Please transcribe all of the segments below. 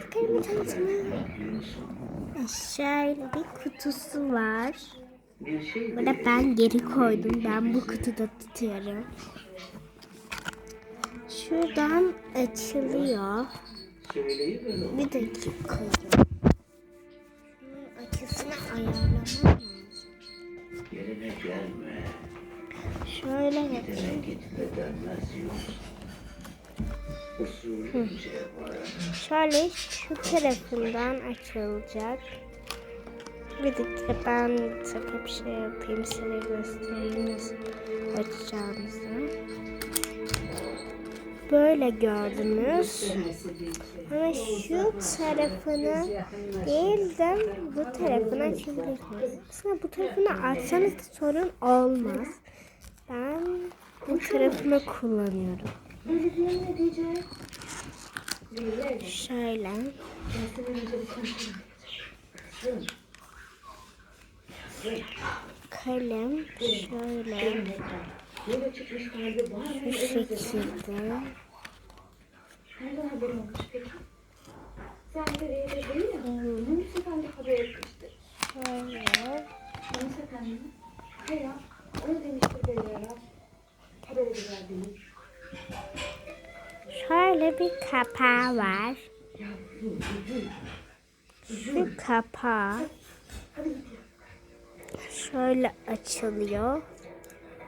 Tanıtma. Şöyle bir kutusu var. Burada ben geri koydum. Ben bu kutuda tutuyorum. Şuradan açılıyor. Bir dakika. Şunun açısını ayarlamam. Yerine. Şöyle yapayım. Nereye git de denmez yok. Usulünce var. Şöyle şu tarafından açılacak. Bir dakika ben takıp şey yapayım size göstereyim nasıl açacağımızı. Böyle gördünüz. Ama şu tarafını değil de bu tarafını açabilirsiniz. Aslında bu tarafını açsanız da sorun olmaz. Ben bu tarafını kullanıyorum. Şöyle. Kalem şöyle bu şekilde. Nereden haberin olmuş peki? Sen de değil mi? Yunus Efendi haber etmişti. Şöyle. Yunus Efendi mi? Ya, onu demiştir Beyler'e. Haber ediver beni. Şöyle bir kapağı var. Şu kapağı şöyle açılıyor.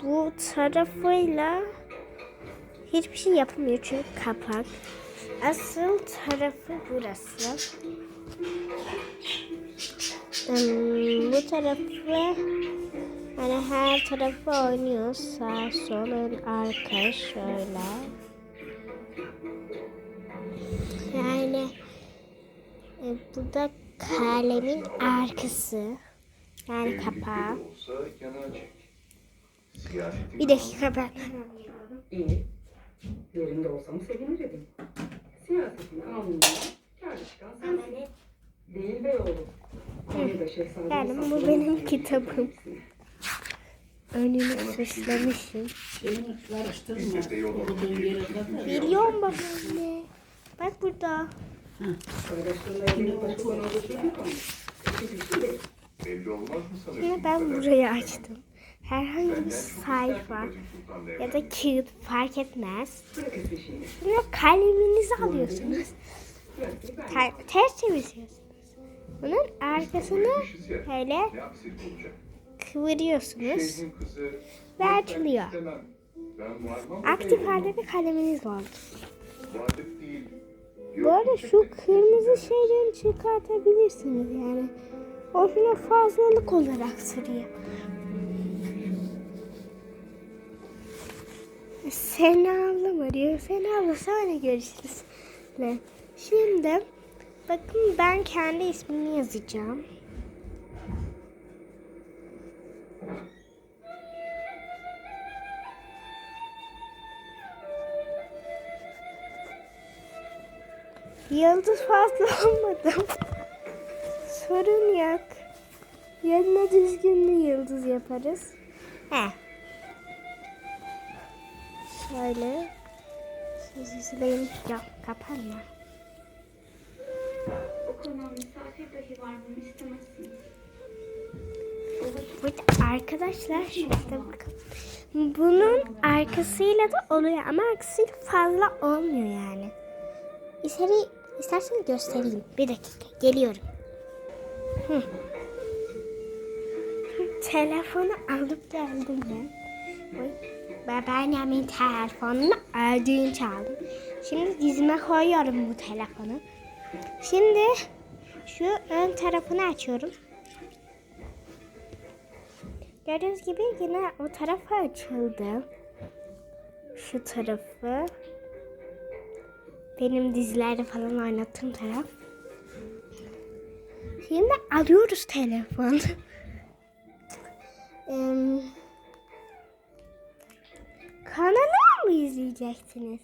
Bu tarafıyla hiçbir şey yapamıyor çünkü kapak. Asıl tarafı burası. Hmm, bu tarafı hani her tarafı oynuyor. Sağ, sol, ön, arka şöyle. Burada kalemin arkası. Yani kapağı. Bir dakika ben. İyi. Yerinde olsam sevinirdim. Siyasetin kanununda kârı çıkan sensin. Değil da şehzade Yani bu benim kitabım. Önünü süslemişim. Beni karıştırma. Kadar. Milyon babaanne. Bak burada. Şey? Şimdi ben burayı açtım. Herhangi bir sayfa ya da kağıt fark etmez. Şey. Sonra kaleminizi alıyorsunuz. Ka- ters çeviriyorsunuz. Bunun arkasını böyle olacak? kıvırıyorsunuz ve açılıyor. Aktif halde bir kaleminiz var. Bu arada şu kırmızı şeyleri çıkartabilirsiniz yani. O şuna fazlalık olarak sürüyor. Sena ablam arıyor. Sena abla sonra görüşürüz. Şimdi bakın ben kendi ismimi yazacağım. Yıldız fazla almadım. Sorun yok. Yanına düzgün bir yıldız yaparız. He. Şöyle. Sizi sileyim. Yok kapanma. Burada arkadaşlar şurada bakın. Bunun arkasıyla da oluyor ama arkasıyla fazla olmuyor yani. İçeri istersen göstereyim. Bir dakika geliyorum. Telefonu alıp geldim ben. Oy. Babaannemin telefonunu ödünç aldım. Şimdi dizime koyuyorum bu telefonu. Şimdi şu ön tarafını açıyorum. Gördüğünüz gibi yine o tarafı açıldı. Şu tarafı. Benim dizilerde falan oynattığım taraf. Şimdi alıyoruz telefon. Em, Kanalı mı izleyeceksiniz?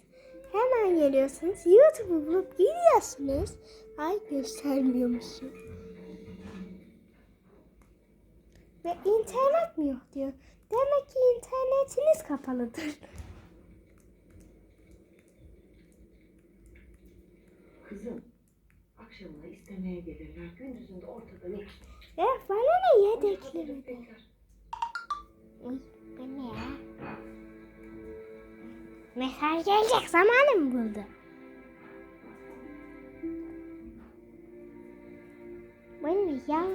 Hemen geliyorsunuz. YouTube'u bulup gidiyorsunuz. Ay göstermiyormuşum. Ve internet mi yok diyor. Demek ki internetiniz kapalıdır. Akşamına istemeye gelirler. Gündüzünde ortada yok. E bana ne yedekleri? Uy, bu ne ya? Mesaj gelecek zamanı mı buldu? Bu ne ya?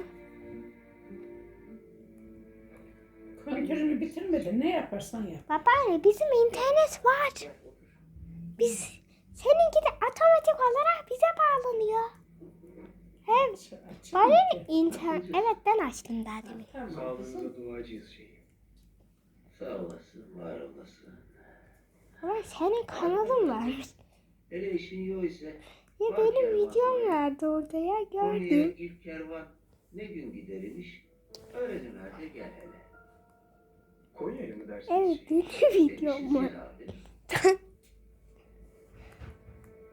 Kontörünü bitirmedin. Ne yaparsan yap. Babaanne bizim internet var. Biz seninki de otomatik olarak bize bağlanıyor. Hem ki? internet? Evet ben açtım daha demin. Tamam. Sağlığınıza duacıyız şeyim. Sağ olasın, var olasın. Ama senin kanalın var. Hele işin yok ise Ya benim videom vardı orada ya gördüm. ilk kervan ne gün gider imiş? Öğrenilerde gel hele. Konya'ya mı dersiniz? Evet benim videom var.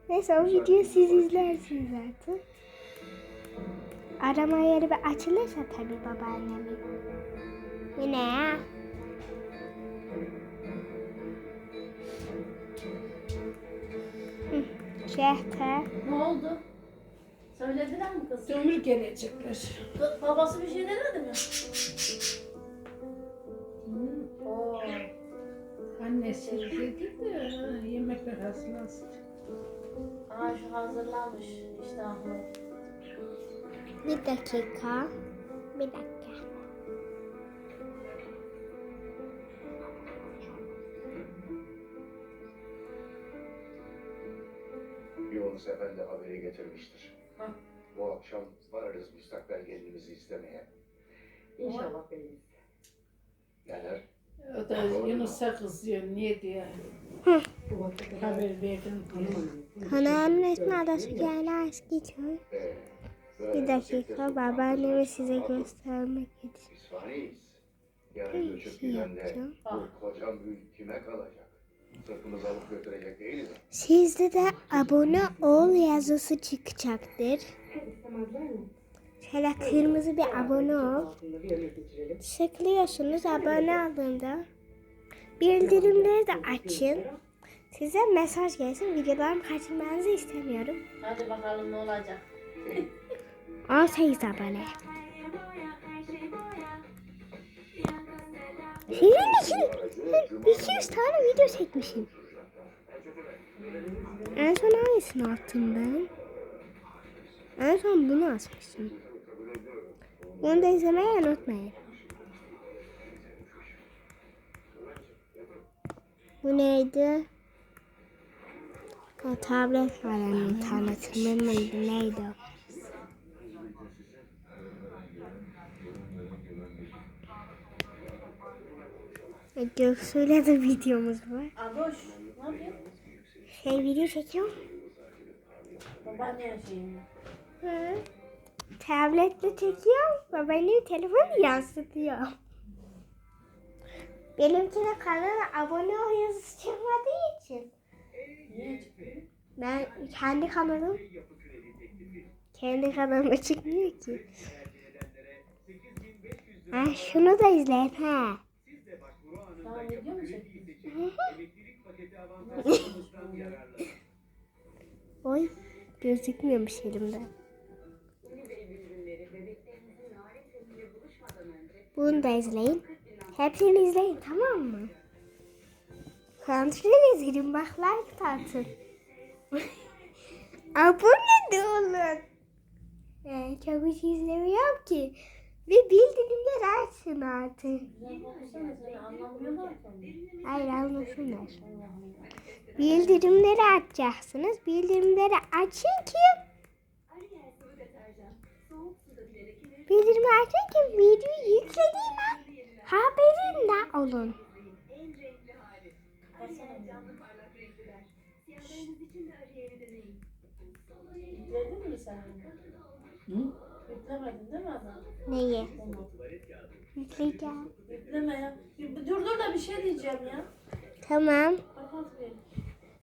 Neyse o videoyu siz izlersiniz zaten. Arama yeri bir açılırsa tabii babaannemin. Bu ne ya? Hı, Şehter. Ne oldu? Söylediler mi kız? Dömür gelecekler. Ba- Babası bir şey demedi mi? Oo. Annesi dedi de ha, yemekler hazırlansın. Aa şu hazırlanmış iştahlı. Bir dakika. Bir dakika. Yunus Efendi haberi getirmiştir. Hah. Bu akşam varırız müstakbel gelinimizi istemeye. İnşallah beyim. Neler? O da Yunus'a kızıyor. Niye diye kadar haber verdin. Kanalımın ismi Adası Gel Eski Köy. Ee, Bir dakika vaziyette babaannemi size göstermek için. Yarın göçüp giden de yapacağım. bu koca mülk kime kalacak? Sırtımızı alıp götürecek değil mi? Sizde de abone ol yazısı çıkacaktır. Şöyle kırmızı bir abone ol. Tıklıyorsunuz abone olduğunda. Bildirimleri de açın. Size mesaj gelsin. Videolarımı kaçırmanızı istemiyorum. Hadi bakalım ne olacak. 18 abone. Senin için 200 tane video çekmişim. En son hangisini attım ben? En son bunu atmıştım. Bunu da izlemeyi unutmayın. Bu neydi? O tablet kaleminin tanıtımı mıydı neydi o? Göksu'yla da videomuz var. Adoş ne yapıyorsun? Şey video çekiyorum. Babaanne şeyini. Hı. Tabletle çekiyorum. Babaannem telefonu yansıtıyor. Benimkine kanala abone ol yazısı çıkmadığı için. Ben kendi kanalım kendi kanalıma çıkmıyor ki. Ha, şunu da izleyin ha. Mu çekiyorsun? Oy gözükmüyormuş elimde. Bunu da izleyin. Hepsini izleyin tamam mı? Kontrol izleyin bak like atın. Abone de olun. Ee, çok bir şey izlemiyorum ki. Ve bildirimleri açın artık. Hayır anlasınlar. Bildirimleri açacaksınız. Bildirimleri açın ki Bildirimi açın ki videoyu yüklediğim an haberinde olun. Hı? Yüklemedin değil mi adam? Neyi? Tamam. Yükleyeceğim. Yükleme ya. Dur dur da bir şey diyeceğim ya. Tamam. Kapat bir.